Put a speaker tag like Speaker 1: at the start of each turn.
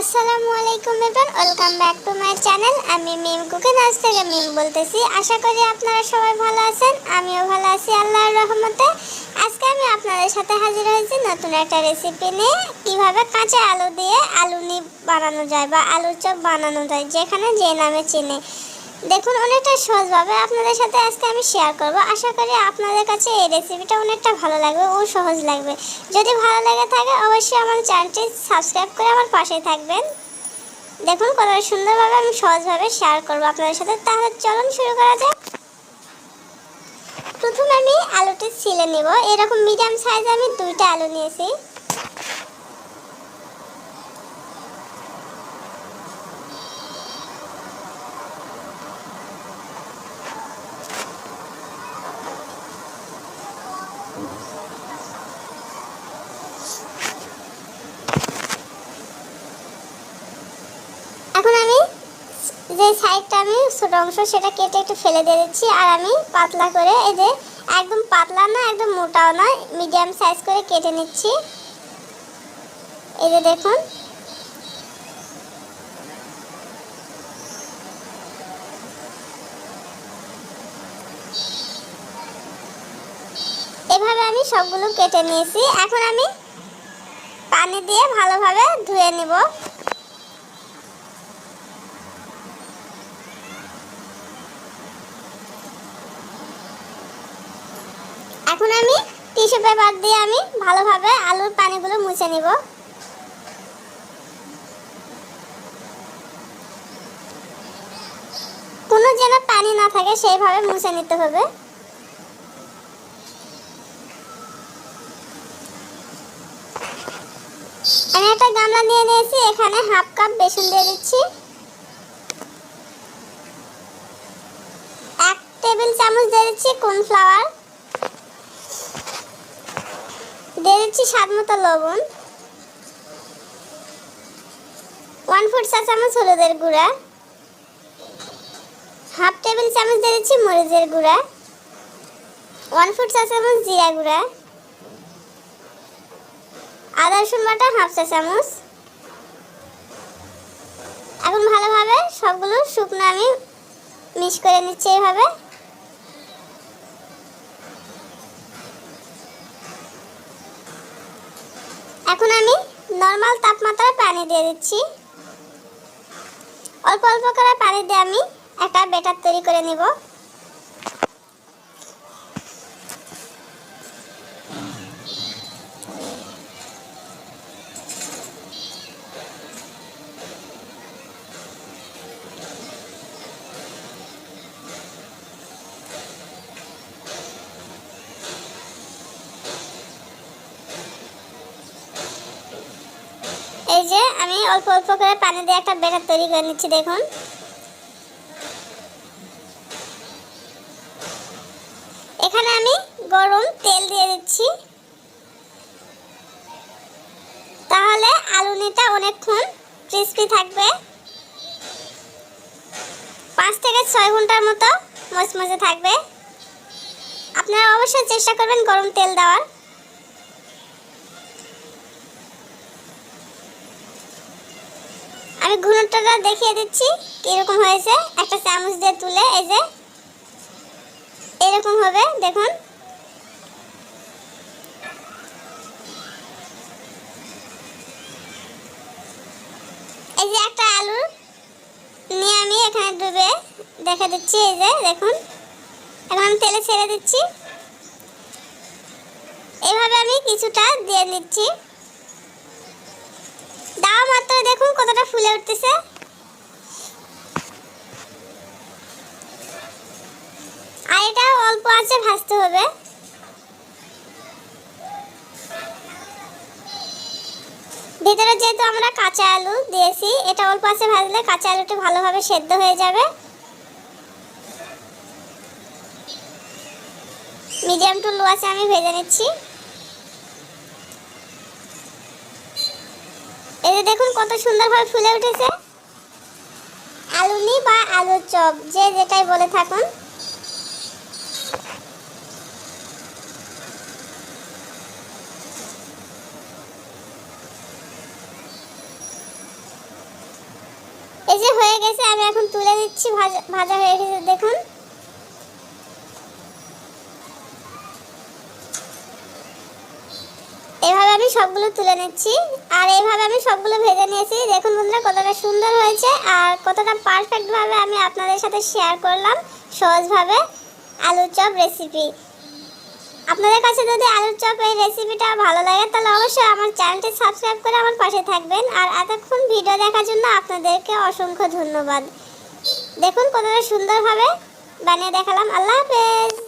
Speaker 1: আসসালামু আলাইকুম এবার welcome back to my channel. আমি মিম কুকেন, আজ থেকে মিম বলতেছি। আশা করি আপনারা সবাই ভালো আছেন, আমিও ভালো আছি আল্লাহর রহমতে। আজকে আমি আপনাদের সাথে হাজির হয়েছি নতুন একটা রেসিপি নিয়ে। কীভাবে কাঁচা আলু দিয়ে আলু নি বানানো যায় বা আলুর চপ বানানো যায়, যেখানে যে নামে চিনি। দেখুন অনেকটা সহজভাবে আপনাদের সাথে আজকে আমি শেয়ার করব। আশা করি আপনাদের কাছে এই রেসিপিটা অনেকটা ভালো লাগবে ও সহজ লাগবে। যদি ভালো লেগে থাকে, অবশ্যই আমার চ্যানেলটি সাবস্ক্রাইব করে আমার পাশে থাকবেন। দেখুন কত সুন্দরভাবে আমি সহজভাবে শেয়ার করব আপনাদের সাথে। তাহলে চলুন শুরু করা যাক। প্রথমে আমি আলুটি ছিলে নিব। এরকম মিডিয়াম সাইজ আমি দুইটা আলু নিয়েছি। এখন আমি যে সাইডটা আমি, ছোট অংশ, সেটা কেটে একটু ফেলে দিয়ে দিচ্ছি। আর আমি পাতলা করে এই যে একদম পাতলা না, একদম মোটাও না মিডিয়াম সাইজ করে কেটে নিচ্ছি। এই যে দেখুন। এভাবে আমি সবগুলো কেটে নিয়েছি। এখন আমি পানি দিয়ে ভালোভাবে ধুয়ে নিব। এখন আমি টিস্যু পেপার দিয়ে আমি ভালোভাবে আলুর পানিগুলো মুছে নিব। কোনো যেন পানি না থাকে, সেইভাবে মুছে নিতে হবে। আমি একটা গামলা নিয়ে নিয়েছি এখানে হাফ কাপ বেসন দিয়ে দিচ্ছি। এক টেবিল চামচ দিয়ে দিচ্ছি কর্নফ্লাওয়ার। দিয়ে দিচ্ছি স্বাদ মতো লবণ। ওয়ান ফোর চা চামচ হলুদের গুঁড়া। হাফ টেবিল চামচ দিয়ে দিচ্ছি মরিচের গুঁড়া। ওয়ান ফোর চা চামচ জিরা গুঁড়া। আদা রসুন বাটা হাফ চা চামচ। এখন ভালোভাবে সবগুলো শুকনো আমি মিক্স করে নিচ্ছি এইভাবে এখন আমি নর্মাল তাপমাত্রায় পানি দিয়ে দিচ্ছি। অল্প অল্প করে পানি দিয়ে আমি একটা বেটার তৈরি করে নিব। যে আমি অল্প অল্প করে পানি দিয়ে একটা বেটার তৈরি করে নিচ্ছি, দেখুন। এখানে আমি গরম তেল দিয়ে দিচ্ছি। তাহলে আলুনিটা অনেকক্ষণ ক্রিস্পি থাকবে। পাঁচ থেকে ছয় ঘণ্টার মতো মচমচে থাকবে। আপনারা অবশ্যই চেষ্টা করবেন গরম তেল দেওয়ার। আমি ঘনত্বটা দেখিয়ে দিচ্ছি, কীরকম হয়েছে? একটা চামচ দিয়ে তুলে, এই যে, এরকম হবে, দেখুন। এই যে একটা আলু নিয়ে আমি এখানে ডুবে দেখা দিচ্ছি, এই যে, দেখুন। এখন আমি তেলে ছেড়ে দিচ্ছি। এইভাবে আমি কিছুটা দিয়ে নিচ্ছি। মাত্র দেখুন কতটা ফুলে উঠতেছে। আর এটা অল্প আছে, ভাজতে হবে। ভিতরে যেহেতু আমরা কাঁচা আলু দিয়েছি, এটা অল্প আছে ভাজলে কাঁচা আলুটি ভালোভাবে সেদ্ধ হয়ে যাবে। মিডিয়াম টু লো আছে, আমি ভেজে নিচ্ছি। এই দেখুন কত সুন্দরভাবে ফুলে উঠেছে। আলুনি বা আলুর চপ, যে যেটাই বলে থাকুন। এই যে হয়ে গেছে, আমি এখন তুলে দিচ্ছি ভাজা ভাজা হয়ে গেছে, দেখুন এইভাবে আমি সবগুলো তুলে নিচ্ছি। আর এইভাবে আমি সবগুলো ভেজে নিয়েছি। দেখুন বন্ধুরা, কতটা সুন্দর হয়েছে আর কতটা পারফেক্টভাবে আমি আপনাদের সাথে শেয়ার করলাম সহজভাবে আলুর চপ রেসিপি আপনাদের কাছে যদি আলুর চপ এই রেসিপিটা ভালো লাগে, তাহলে অবশ্যই আমার চ্যানেলটি সাবস্ক্রাইব করে আমার পাশে থাকবেন। আর এতক্ষণ ভিডিও দেখার জন্য আপনাদেরকে অসংখ্য ধন্যবাদ। দেখুন কতটা সুন্দরভাবে বানিয়ে দেখালাম। আল্লাহ হাফেজ!